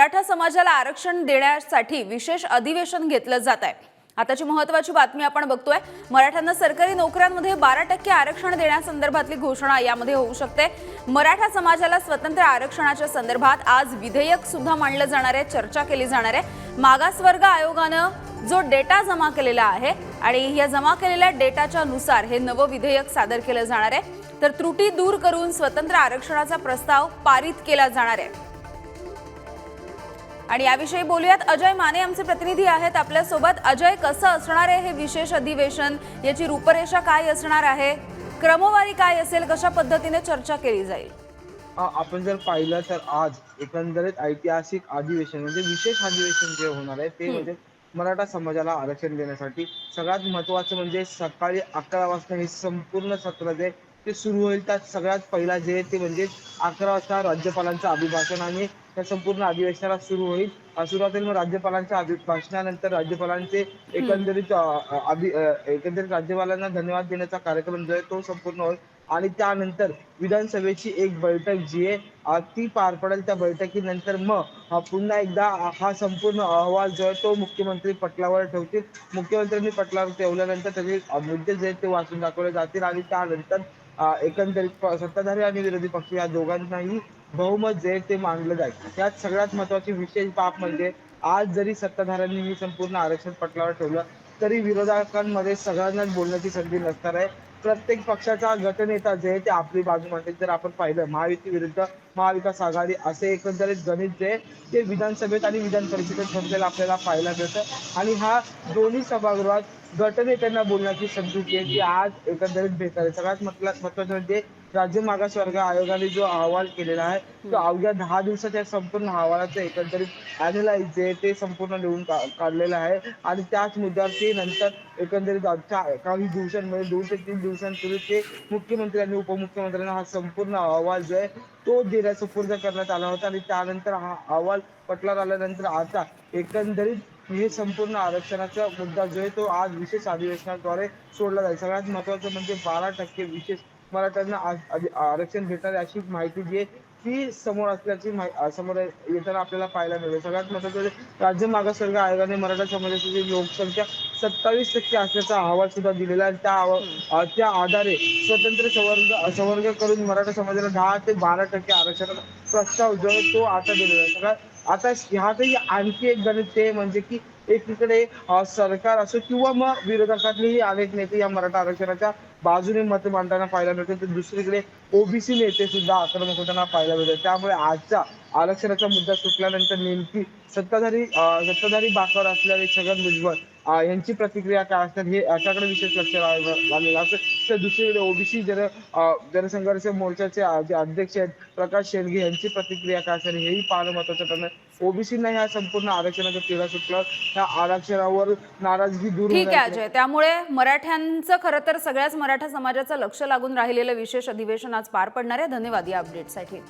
मराठा समाजाला आरक्षण देण्यासाठी विशेष अधिवेशन घेतलं जात आहे. आताची महत्वाची बातमी आपण बघतोय. मराठ्यांना सरकारी नोकऱ्यांमध्ये बारा टक्के आरक्षण देण्यासंदर्भातली घोषणा यामध्ये होऊ शकते. मराठा समाजाला स्वतंत्र आरक्षणाच्या संदर्भात आज विधेयक सुद्धा मांडलं जाणार आहे चर्चा केली जाणार आहे. मागासवर्ग आयोगानं जो डेटा जमा केलेला आहे आणि या जमा केलेल्या डेटाच्या नुसार हे नवं विधेयक सादर केलं जाणार आहे. तर त्रुटी दूर करून स्वतंत्र आरक्षणाचा प्रस्ताव पारित केला जाणार आहे. आणि याविषयी बोलूयात. अजय माने आमचे प्रतिनिधी आहेत. आपल्यासोबत अजय कसं असणार आहे हे विशेष अधिवेशन? याची रूपरेषा काय असणार आहे? क्रमवारी काय असेल? कशा पद्धतीने चर्चा केली जाईल? आपण जर पाहिलं तर आज एकंदरीत ऐतिहासिक अधिवेशन म्हणजे विशेष अधिवेशन जे होणार आहे ते म्हणजे मराठा समाजाला आरक्षण देण्यासाठी सगळ्यात महत्वाचं म्हणजे सकाळी अकरा वाजता हे संपूर्ण सत्र जे ते सुरू होईल. त्यात सगळ्यात पहिला जे ते म्हणजे अकरा वाजता राज्यपालांचं अभिभाषण आणि त्या संपूर्ण अधिवेशनाला सुरू होईल. सुरुवातील सुरुवातीला मग राज्यपालांच्या भाषणानंतर राज्यपालांचे एकंदरीत एकंदरीत राज्यपालांना धन्यवाद देण्याचा कार्यक्रम जो आहे तो संपूर्ण होईल. आणि त्यानंतर विधानसभेची एक बैठक जी आहे ती पार पडेल त्या बैठकीनंतर मग पुन्हा एकदा हा संपूर्ण अहवाल जो आहे तो मुख्यमंत्री पटलावर ठेवतील. मुख्यमंत्र्यांनी पटलावर ठेवल्यानंतर त्याचे मुद्दे जे आहेत ते वाचून दाखवले जातील आणि त्यानंतर एकंदरीत प- सत्ताधारी आणि विरोधी पक्ष या दोघांनाही बहुमत जे ते मानलं जाईल. त्यात सगळ्यात महत्वाची विशेष बाब म्हणजे आज जरी सत्ताधाऱ्यांनी हे संपूर्ण आरक्षण पटलावर ठेवलं तरी विरोधकांमध्ये सगळ्यांनाच बोलण्याची संधी नसणार आहे. प्रत्येक पक्षाचा गटनेता जे ते आपली बाजू मांडते जर आपण पाहिलं महायुती विरुद्ध महाविकास आघाडी असे एकंदरीत गणित जे ते विधानसभेत आणि विधान परिषदेत संपलेलं आपल्याला पाहायला मिळतं. आणि हा दोन्ही सभागृहात गटनेत्यांना बोलण्याची संधी आहे ती आज एकंदरीत बेकार आहे. सगळ्यात म्हटलं महत्वाचं म्हणजे राज्य मागासवर्ग आयोगाने जो अहवाल केलेला आहे तो अवघ्या दहा दिवसाच्या संपूर्ण अहवालाचं एकंदरीत अॅनलाइज जे आहे ते संपूर्ण लिहून का- काढलेलं आहे. आणि त्याच मुद्द्यावर ते नंतर एकंदरीत आजच्या काही दिवसांमध्ये दोन ते तीन दिवसांपूर्वी ते मुख्यमंत्री आणि उपमुख्यमंत्र्यांना हा संपूर्ण अहवाल जो आहे तो देण्याचा सुपूर्द करण्यात आला होता. आणि त्यानंतर हा अहवाल पटलात आल्यानंतर आता एकंदरीत हे संपूर्ण आरक्षणाचा मुद्दा जो आहे तो आज विशेष अधिवेशनाद्वारे सोडला जाईल. सगळ्यात महत्वाचं म्हणजे बारा टक्के विशेष मराठ्यांना आरक्षण भेटणार अशी माहिती जी आहे ती समोर असल्याची समोर येताना आपल्याला पाहायला मिळेल. सगळ्यात महत्वाचं म्हणजे राज्य मागासवर्ग आयोगाने मराठा समाजाची जी लोकसंख्या सत्तावीस टक्के असल्याचा अहवाल सुद्धा दिलेला आहे. त्या त्या आधारे स्वतंत्र संवर्ग संवर्ग करून मराठा समाजाला दहा ते बारा टक्के आरक्षणाचा प्रस्ताव जो आहे तो आता दिलेला आहे. सगळ्यात आता ह्यातही आणखी एक गणित ते म्हणजे की एकीकडे सरकार असो किंवा मग विरोधकातलेही अनेक नेते या मराठा आरक्षणाच्या बाजूने मत मांडताना पाहायला मिळते. तर दुसरीकडे ओबीसी नेते सुद्धा आक्रमक होताना पाहायला मिळतात त्यामुळे आजचा आरक्षणाचा मुद्दा सुटल्यानंतर नेमकी सत्ताधारी सत्ताधारी बाकावर असलेले छगन भुजबळ यांची प्रतिक्रिया काय असतात हे याच्याकडे विशेष लक्ष लागलेलं असतं. तर दुसरीकडे ओबीसी जन जनसंघर्ष मोर्चाचे जे अध्यक्ष आहेत प्रकाश शेंडगे यांची प्रतिक्रिया काय असेल हेही पाहणं महत्वाचं ठरणार ओबीसींना ह्या संपूर्ण आरक्षणाचा तिढा सुटला. त्या आरक्षणावर नाराजगी दूर ठीक आहे अजय. त्यामुळे मराठ्यांचं खरं तर सगळ्याच मराठा समाजाचं लक्ष लागून राहिलेलं विशेष अधिवेशन आज पार पडणार आहे. धन्यवाद या अपडेटसाठी